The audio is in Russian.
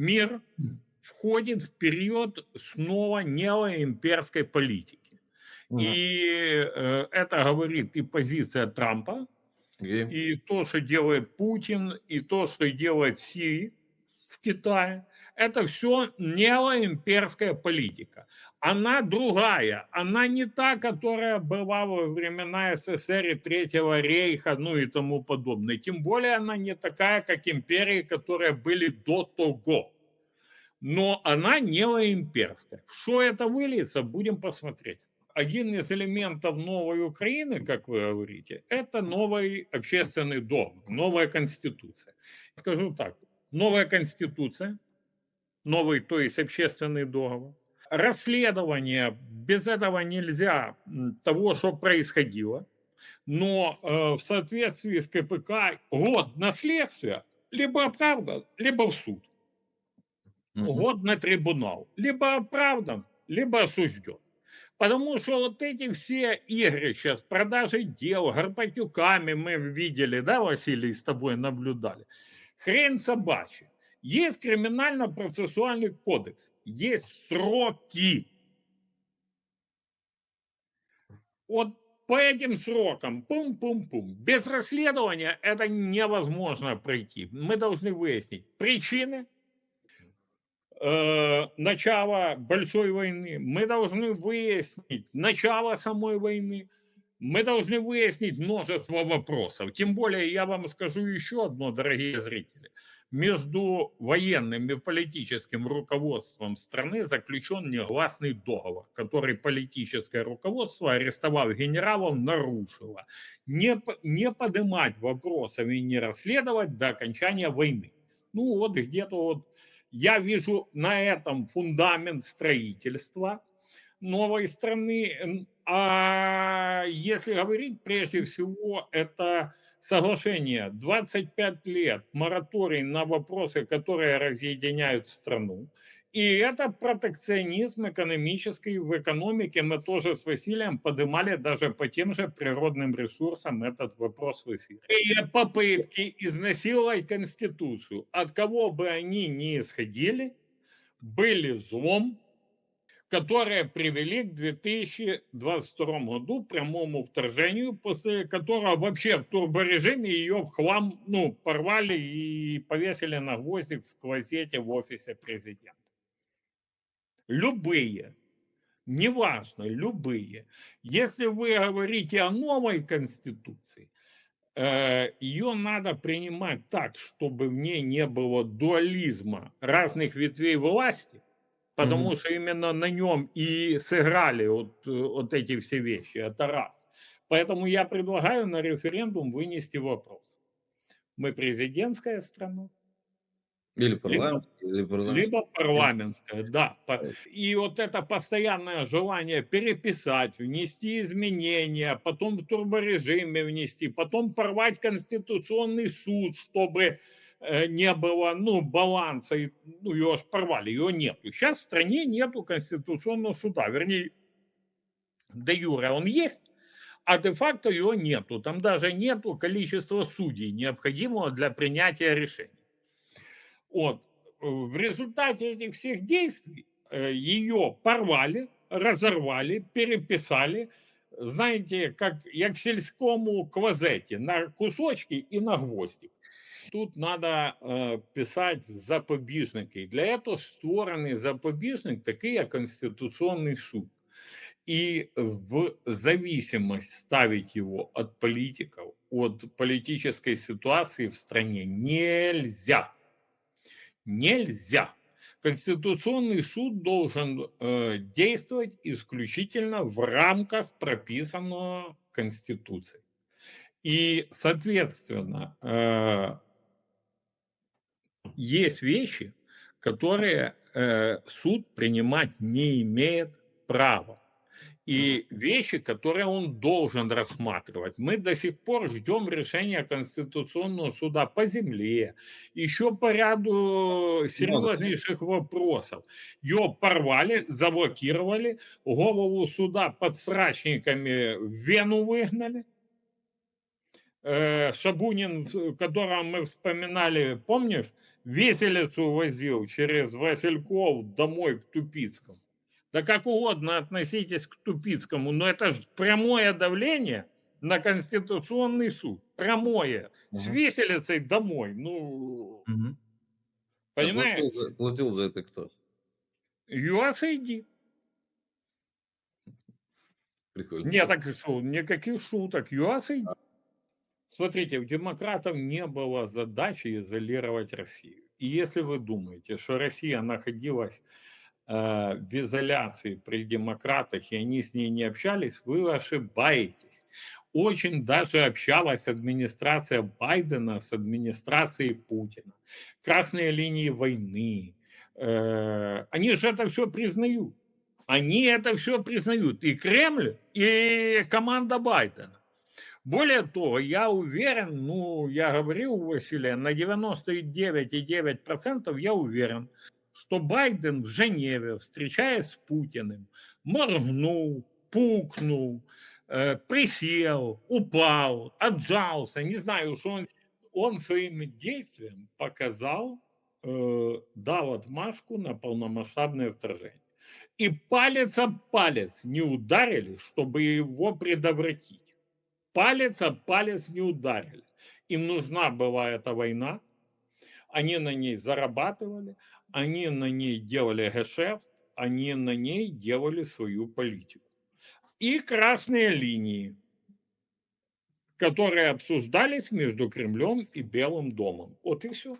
мир входит в период снова неоимперской политики. Угу. И э, это говорит и позиция Трампа, и... и то, что делает Путин, и то, что делает Си в Китае. Это все неоимперская политика. Она другая, она не та, которая была во времена СССР и Третьего рейха, ну и тому подобное. Тем более она не такая, как империи, которые были до того. Но она неоимперская. Что это выльется, будем посмотреть один из элементов новой Украины, как вы говорите, это новый общественный дом, новая конституция. Скажу так, новая конституция, новый, то есть общественный договор, расследование, без этого нельзя того, что происходило, но э, в соответствии с КПК год наследствия либо оправдан, либо в суд. Год на трибунал. Либо оправдан, либо осужден. Потому что вот эти все игры сейчас, продажи дел, Горбатюками мы видели, да, Василий, с тобой наблюдали. Хрен собачий. Есть криминально-процессуальный кодекс, есть сроки. Вот по этим срокам, пум-пум-пум, без расследования это невозможно пройти. Мы должны выяснить причины, э, начала большой войны, мы должны выяснить начало самой войны, мы должны выяснить множество вопросов. Тем более, я вам скажу еще одно, дорогие зрители. Между военным и политическим руководством страны заключен негласный договор, который политическое руководство, арестовав генералов, нарушило. Не, не поднимать вопросов и не расследовать до окончания войны. Ну вот где-то вот я вижу на этом фундамент строительства новой страны. А если говорить, прежде всего, это соглашение 25 лет, мораторий на вопросы, которые разъединяют страну. И это протекционизм экономический. В экономике мы тоже с Василием поднимали даже по тем же природным ресурсам этот вопрос в эфире. И попытки изнасиловать Конституцию, от кого бы они ни исходили, были злом, которые привели к 2022 году прямому вторжению, после которого вообще в турборежиме ее в хлам ну, порвали и повесили на гвоздик в клозете в офисе президента любые, неважно, любые. Если вы говорите о новой конституции, э, ее надо принимать так, чтобы в ней не было дуализма разных ветвей власти, потому mm-hmm. что именно на нем и сыграли вот, вот эти все вещи. Это раз. Поэтому я предлагаю на референдум вынести вопрос. Мы президентская страна, или парламентская, или парламентская. Либо парламентская, да. И вот это постоянное желание переписать, внести изменения, потом в турборежиме внести, потом порвать Конституционный суд, чтобы э, не было ну, баланса, ну, его порвали, его нету. Сейчас в стране нету Конституционного суда, вернее, де юре он есть, а де-факто его нету. Там даже нету количества судей, необходимого для принятия решений. Вот. В результате этих всех действий э, ее порвали, разорвали, переписали, знаете, как, як в сільському квазеті, на кусочки и на гвоздик. Тут надо э, писать запобіжники. Для этого створений запобіжник, такий як Конституционный суд. И в зависимость ставить его от политиков, от политической ситуации в стране нельзя нельзя. Конституционный суд должен э, действовать исключительно в рамках прописанного Конституцией. И, соответственно, э, есть вещи, которые э, суд принимать не имеет права и вещи, которые он должен рассматривать. Мы до сих пор ждем решения Конституционного суда по земле, еще по ряду серьезнейших вопросов. Ее порвали, заблокировали, голову суда под срачниками в Вену выгнали. Э, Шабунин, которого мы вспоминали, помнишь, веселицу возил через Васильков домой к Тупицкому. Да как угодно относитесь к Тупицкому, но это же прямое давление на Конституционный суд. Прямое. С Мгм. веселицей домой. Ну. А понимаешь? платил за платил за это кто? USAID. Прикольно. Не, так и шо, никаких шуток. USAID. Смотрите, у демократов не было задачи изолировать Россию. И если вы думаете, что Россия находилась э, в изоляции при демократах, и они с ней не общались, вы ошибаетесь. Очень даже общалась администрация Байдена с администрацией Путина. Красные линии войны. Э, они же это все признают. Они это все признают. И Кремль, и команда Байдена. Более того, я уверен, ну, я говорил Василия, на 99,9% я уверен, что Байден в Женеве, встречаясь с Путиным, моргнул, пукнул, э, присел, упал, отжался, не знаю, что он, он своим действием показал, э, дал отмашку на полномасштабное вторжение. И палец об палец не ударили, чтобы его предотвратить. Палец об палец не ударили. Им нужна была эта война, они на ней зарабатывали, они на ней делали гешефт, они на ней делали свою политику. И красные линии, которые обсуждались между Кремлем и Белым домом. Вот и все.